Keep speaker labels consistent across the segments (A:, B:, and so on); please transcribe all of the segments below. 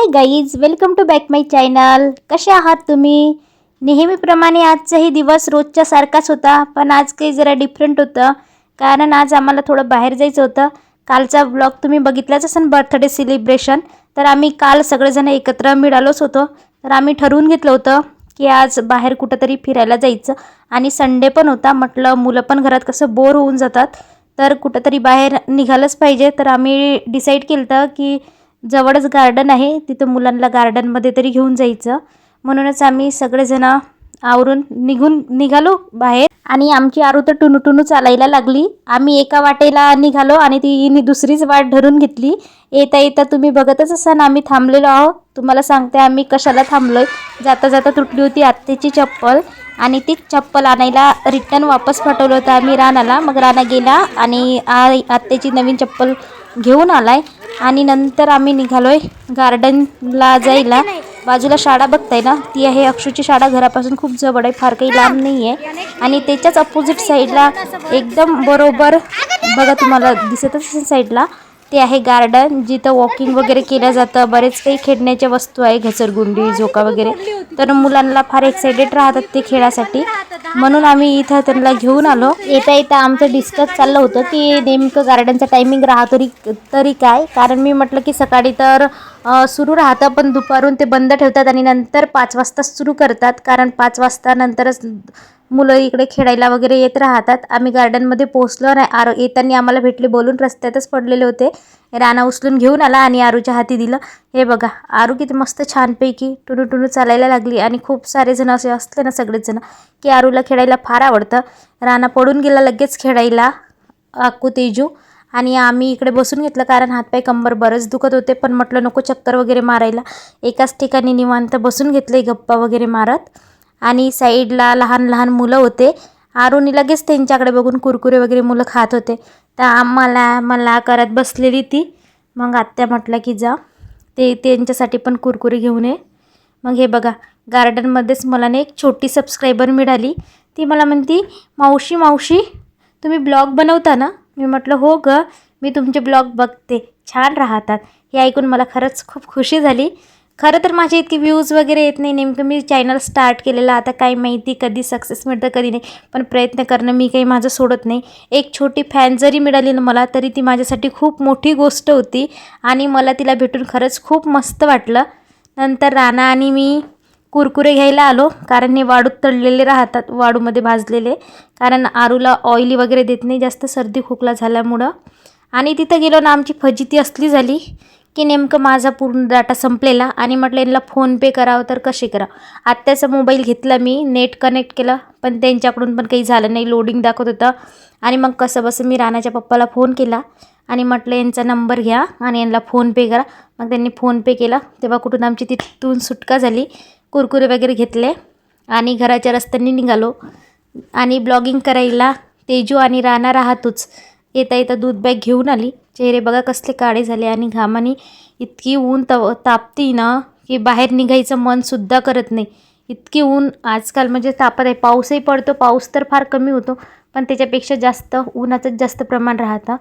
A: Hi guys welcome to back my channel कसे आहात तुम्ही? नेहमीप्रमाणे आजचाही दिवस रोजच्या सारखाच होता पण आज काही जरा डिफरंट होतं. कारण आज आम्हाला थोडं बाहेर जायचं होतं. कालचा ब्लॉग तुम्ही बघितलाच असेल बर्थडे सेलिब्रेशन तर आम्ही काल सगळेजण एकत्र मिळालोच होतो. तर आम्ही ठरवून घेतलं होतं की आज बाहेर कुठंतरी फिरायला जायचं. आणि संडे पण होता म्हटलं मुलं पण घरात कसं बोर होऊन जातात. तर कुठंतरी बाहेर निघालंच पाहिजे. तर आम्ही डिसाईड केलं होतं की जवळच गार्डन आहे. तिथं मुलांना गार्डनमध्ये तरी घेऊन जायचं. म्हणूनच आम्ही सगळेजण आवरून निघून निघालो बाहेर. आणि आमची आरू तर टुनू टुनू चालायला लागली. आम्ही एका वाटेला निघालो आणि तिने दुसरीच वाट धरून घेतली. येता येता तुम्ही बघतच असाल आम्ही थांबलेलो आहोत. तुम्हाला सांगते आम्ही कशाला थांबलोय. जाता जाता तुटली होती आत्तेची चप्पल. आणि तीच चप्पल आणायला रिटर्न वापस पाठवलं होतं आम्ही रानाला. मग राणा गेला आणि आ आत्तेची नवीन चप्पल घेऊन आलाय. आणि नंतर आम्ही निघालोय गार्डनला जायला. बाजूला शाळा बघताय ना? ती आहे अक्षूची शाळा. घरापासून खूप जवळ आहे. फार काही लांब नाही आहे आणि त्याच्याच अपोजिट साईडला एकदम बरोबर बघा तुम्हाला दिसतच असेल साईडला ते आहे गार्डन जिथं वॉकिंग वगैरे केलं जातं. बरेच काही खेळण्याच्या वस्तू आहे घसरगुंडी झोका वगैरे. तर मुलांना फार एक्सायटेड राहतात ते खेळासाठी. म्हणून आम्ही इथं त्यांना घेऊन आलो. येता येता आमचं डिस्कस चाललं होतं की नेमकं गार्डनचं टायमिंग राहतो तरी तरी काय? कारण मी म्हटलं की सकाळी तर सुरू राहतं पण दुपारून ते बंद ठेवतात आणि नंतर पाच वाजता सुरू करतात. कारण पाच वाजता नंतरच मुलं इकडे खेळायला वगैरे येत राहतात. आम्ही गार्डनमध्ये पोहोचलो नाही आरो येताना आम्हाला भेटले बोलून रस्त्यातच पडलेले होते. राणा उचलून घेऊन आला आणि आरूच्या हाती दिलं. हे बघा आरू किती मस्त छानपैकी टुनू टुनू चालायला लागली आणि खूप सारे जण असे असले ना सगळेच जण की आरूला खेळायला फार आवडतं. राणा पडून गेला लगेच खेळायला अक्कू तेजू. आणि आम्ही इकडे बसून घेतलं कारण हातपाय कंबर बरंच दुखत होते पण म्हटलं नको चक्कर वगैरे मारायला. एकाच ठिकाणी निवांत बसून घेतले गप्पा वगैरे मारत. आणि साईडला लहान लहान मुलं होते. आरुनी लगेच त्यांच्याकडे बघून कुरकुरे वगैरे मुलं खात होते. तर आम्हाला मला करत बसलेली ती. मग आत्या म्हटलं की जा. ते त्यांच्यासाठी पण कुरकुरे घेऊन ये. मग हे बघा गार्डनमध्येच मला ना एक छोटी सबस्क्रायबर मिळाली. ती मला म्हणती मावशी मावशी तुम्ही ब्लॉग बनवता ना? मी म्हटलं हो ग मी तुमचे ब्लॉग बघते. छान राहतात. हे ऐकून मला खरंच खूप खुशी झाली. खरं तर माझे इतके व्ह्यूज वगैरे येत नाही. नेमकं मी चॅनल स्टार्ट केलेलं आता काही माहिती कधी सक्सेस मिळतं कधी नाही. पण प्रयत्न करणं मी काही माझं सोडत नाही. एक छोटी फॅन जरी मिळाली ना मला तरी ती माझ्यासाठी खूप मोठी गोष्ट होती. आणि मला तिला भेटून खरंच खूप मस्त वाटलं. नंतर राणा आणि मी कुरकुरे घ्यायला आलो कारण हे वाळूत तळलेले राहतात वाळूमध्ये भाजलेले. कारण आरूला ऑइली वगैरे देत नाही जास्त सर्दी खोकला झाल्यामुळं. आणि तिथं गेलो ना आमची फजिती असली झाली. की नेमकं माझा पूर्ण डाटा संपलेला आणि म्हटलं यांना फोनपे करावं तर कसे करा आत्याचा मोबाईल घेतला मी नेट कनेक्ट केलं पण त्यांच्याकडून पण काही झालं नाही लोडिंग दाखवत होतं. आणि मग कसं बसं मी राणाच्या पप्पाला फोन केला आणि म्हटलं यांचा नंबर घ्या आणि यांना फोनपे करा. मग त्यांनी फोनपे केला. तेव्हा कुठून आमची तिथून सुटका झाली. कुरकुरे वगैरे घेतले आणि घराच्या रस्त्यांनी निघालो. आणि ब्लॉगिंग करायला तेजू आणि राणा राहतोच. येता येता दूध बॅग घेऊन आली. चेहरे बघा कसले काळे झाले आणि घामाने इतकी ऊन तव तापती ना की बाहेर निघायचं मनसुद्धा करत नाही. इतकी ऊन आजकाल म्हणजे तापत आहे. पाऊसही पडतो. पाऊस तर फार कमी होतो पण त्याच्यापेक्षा जास्त ऊनाचंच जास्त प्रमाण राहतं.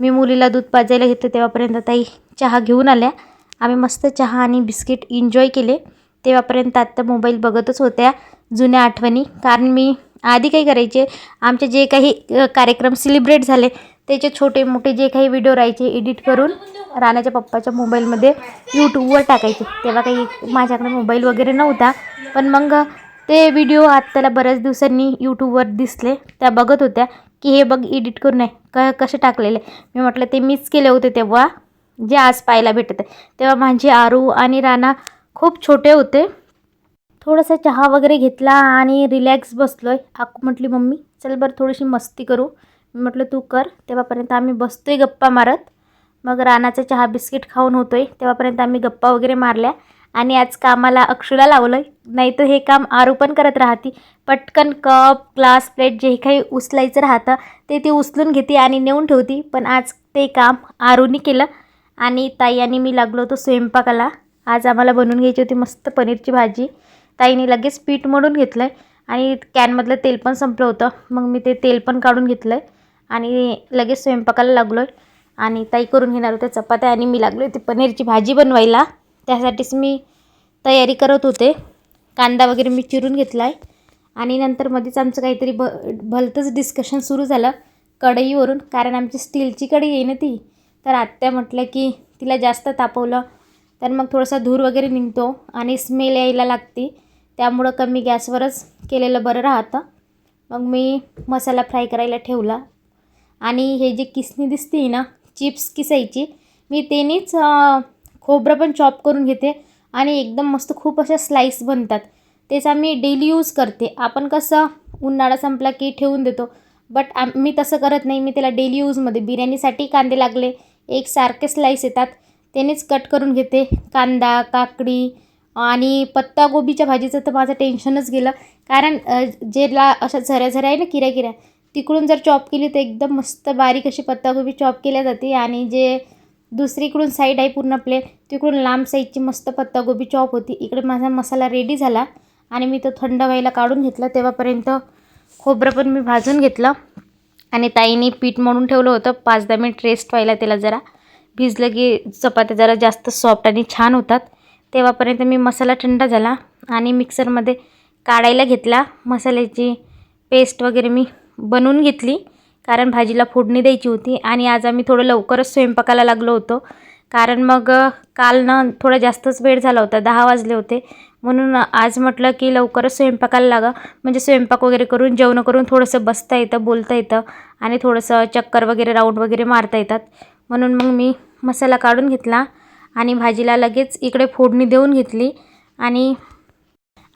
A: मी मुलीला दूध पाजायला घेतलं तेव्हापर्यंत ताई चहा घेऊन आल्या. आम्ही मस्त चहा आणि बिस्किट एन्जॉय केले. तेव्हापर्यंत आत्ता मोबाईल बघतच होत्या जुन्या आठवणी. कारण मी आधी काही करायचे आमचे जे काही कार्यक्रम सेलिब्रेट झाले त्याचे छोटे मोठे जे काही व्हिडिओ राहायचे एडिट करून राणाच्या पप्पाच्या मोबाईलमध्ये यूट्यूबवर टाकायचे. तेव्हा काही माझ्याकडे मोबाईल वगैरे नव्हता. पण मग ते व्हिडिओ आत्ताला बऱ्याच दिवसांनी यूट्यूबवर दिसले. त्या बघत होत्या की हे बघ एडिट करून आहे. क कसे टाकलेले? मी म्हटलं ते मीच केले होते तेव्हा जे आज पाहायला भेटत आहे. तेव्हा माझे आरू आणि राणा खूप छोटे होते. थोडासा चहा वगैरे घेतला आणि रिलॅक्स बसलो आहे आकू म्हटली मम्मी चल बरं थोडीशी मस्ती करू. मी म्हटलं तू कर. तेव्हापर्यंत आम्ही बसतोय गप्पा मारत. मग रानाचा चहा बिस्किट खाऊन होतोय. तेव्हापर्यंत आम्ही गप्पा वगैरे मारल्या. आणि आज कामाला अक्षूला लावलं आहे नाहीतर हे काम आरू पण करत राहती. पटकन कप ग्लास प्लेट जे काही उचलायचं राहतं ते ती उचलून घेते आणि नेऊन ठेवती. पण आज ते काम आरूनी केलं. आणि ताई आणि मी लागलो होतो स्वयंपाकाला. आज आम्हाला बनवून घ्यायची होती मस्त पनीरची भाजी. ताईने लगेच पीठ मळून घेतलं आहे आणि कॅनमधलं तेल पण संपलं होतं. मग मी ते तेल पण काढून घेतलं आहे आणि लगेच स्वयंपाकाला लागलो आहे आणि ताई करून घेणार होत्या चपात्या आणि मी लागलो होते पनीरची भाजी बनवायला. त्यासाठीच मी तयारी करत होते. कांदा वगैरे मी चिरून घेतला आहे आणि नंतर मध्येच आमचं काहीतरी ब भलतंच डिस्कशन सुरू झालं कढईवरून. कारण आमची स्टीलची कढई आहे ना ती. तर आत्या म्हटलं की तिला जास्त तापवलं. तर मग थोडासा धूर वगैरे निघतो आणि स्मेल यायला लागते. त्यामुळं कमी गॅसवरच केलेलं बरं राहतं. मग मी मसाला फ्राय करायला ठेवला. आणि हे जे किसणी दिसते ना चिप्स किसायची मी तेनीच खोबरं पण चॉप करून घेते आणि एकदम मस्त खूप अशा स्लाईस बनतात. तेच आम्ही डेली यूज करते. आपण कसं उन्हाळा संपला की ठेवून देतो. बट आम मी तसं करत नाही. मी त्याला डेली यूजमध्ये बिर्याणीसाठी कांदे लागले. एक सारखे स्लाईस येतात. त्यानेच कट करून घेते. कांदा काकडी आणि पत्तागोबीच्या भाजीचं तर माझं टेन्शनच गेलं. कारण जे ला अशा झऱ्या झऱ्या आहे ना किऱ्या किऱ्या तिकडून जर चॉप केली तर एकदम मस्त बारीक अशी पत्तागोबी चॉप केल्या जाते. आणि जे दुसरीकडून साईड आहे पूर्ण प्लेट तिकडून लांब साईडची मस्त पत्तागोबी चॉप होती. इकडे माझा मसाला रेडी झाला. आणि मी तो थंड व्हायला काढून घेतला. तेव्हापर्यंत खोबरं पण मी भाजून घेतलं. आणि ताईने पीठ मळून ठेवलं होतं. पाच दहा मिनिट रेस्ट व्हायला त्याला जरा. भिजलं की चपात्या जरा जास्त सॉफ्ट आणि छान होतात. तेव्हापर्यंत मी मसाला थंड झाला. आणि मिक्सरमध्ये काढायला घेतला. मसाल्याची पेस्ट वगैरे मी बनवून घेतली. कारण भाजीला फोडणी द्यायची होती. आणि आज आम्ही थोडं लवकरच स्वयंपाकाला लागलो होतो. कारण मग काल ना थोडा जास्तच वेळ झाला होता. दहा वाजले होते. म्हणून आज म्हटलं की लवकरच स्वयंपाकाला लागा. म्हणजे स्वयंपाक वगैरे करून जेवण करून थोडंसं बसता येतं बोलता येतं. आणि थोडंसं चक्कर वगैरे राऊंड वगैरे मारता येतात. म्हणून मग मी मसाला काढून घेतला. आणि भाजीला लगेच इकडे फोडणी देऊन घेतली. आणि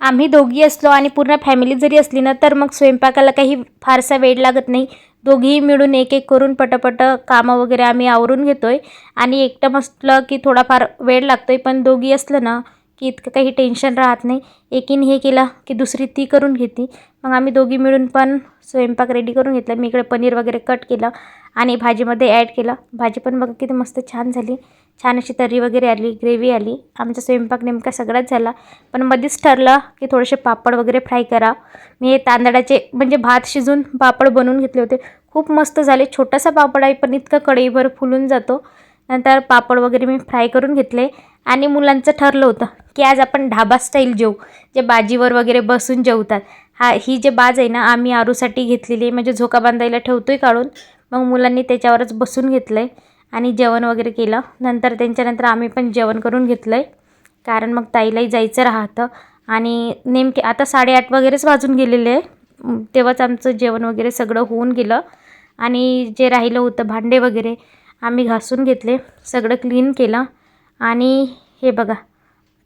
A: आम्ही दोघी असलो आणि पूर्ण फॅमिली जरी असली ना तर मग स्वयंपाकाला काही फारसा वेळ लागत नाही. दोघीही मिळून एक एक करून पटापट कामं वगैरे आम्ही आवरून घेतो आहे आणि एकटं असलं की थोडाफार वेळ लागतो आहे पण दोघी असलं ना की इतकं काही टेन्शन राहत नाही. एकीने हे केलं की दुसरी ती करून घेते. मग आम्ही दोघी मिळून पण स्वयंपाक रेडी करून घेतला. मी इकडे पनीर वगैरे कट केलं. आणि भाजीमध्ये ॲड केलं. भाजी पण बघा किती मस्त छान झाली. छान अशी तर्री वगैरे आली ग्रेव्ही आली. आमचा स्वयंपाक नेमका सगळाच झाला. पण मध्येच ठरलं की थोडेसे पापड वगैरे फ्राय करा. मी हे तांदळाचे म्हणजे भात शिजून पापड बनवून घेतले होते. खूप मस्त झाले. छोटासा पापड आहे पण इतका कढईभर फुलून जातो. नंतर पापड वगैरे मी फ्राय करून घेतले. आणि मुलांचं ठरलं होतं की आज आपण ढाबा स्टाईल जेवू जे बाजीवर वगैरे बसून जेवतात. हा ही जे बाज आहे ना आम्ही आरूसाठी घेतलेली म्हणजे झोका बांधायला ठेवतो आहे काढून. मग मुलांनी त्याच्यावरच बसून घेतलं आहे आणि जेवण वगैरे केलं. नंतर त्यांच्यानंतर आम्ही पण जेवण करून घेतलं आहे कारण मग ताईलाही जायचं राहतं. आणि नेमके आता साडेआठ वगैरेच वाजून गेलेले आहे. तेव्हाच आमचं जेवण वगैरे सगळं होऊन गेलं. आणि जे राहिलं होतं भांडे वगैरे आम्ही घासून घेतले. सगळं क्लीन केलं. आणि हे बघा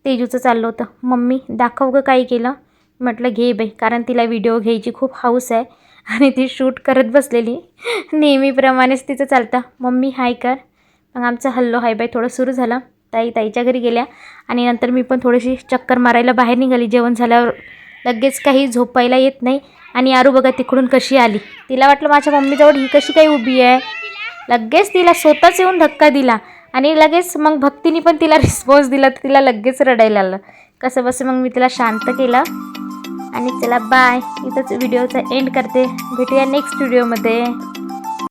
A: तेजूचं चाललं होतं. मम्मी दाखव गं काही केलं. म्हटलं घे बाई कारण तिला व्हिडिओ घ्यायची खूप हौस आहे. आणि ती शूट करत बसलेली. नेहमीप्रमाणेच तिचं चालतं. मम्मी हाय कर. मग आमचं हल्लो हाय बाय थोडं सुरू झालं. ताई ताईच्या घरी गेल्या. आणि नंतर मी पण थोडीशी चक्कर मारायला बाहेर निघाली. जेवण झाल्यावर लगेच काही झोपायला येत नाही. आणि आरू बघा तिकडून कशी आली. तिला वाटलं माझ्या मम्मीजवळ ही कशी काही उभी आहे. लगेच तिला स्वतःच येऊन धक्का दिला. आणि लगेच मग भक्तीने पण तिला रिस्पॉन्स दिला. तर तिला लगेच रडायला आलं कसं बसं मग मी तिला शांत केलं. आणि चला बाय. इथंच व्हिडिओचा एंड करते. भेटूया नेक्स्ट व्हिडिओमध्ये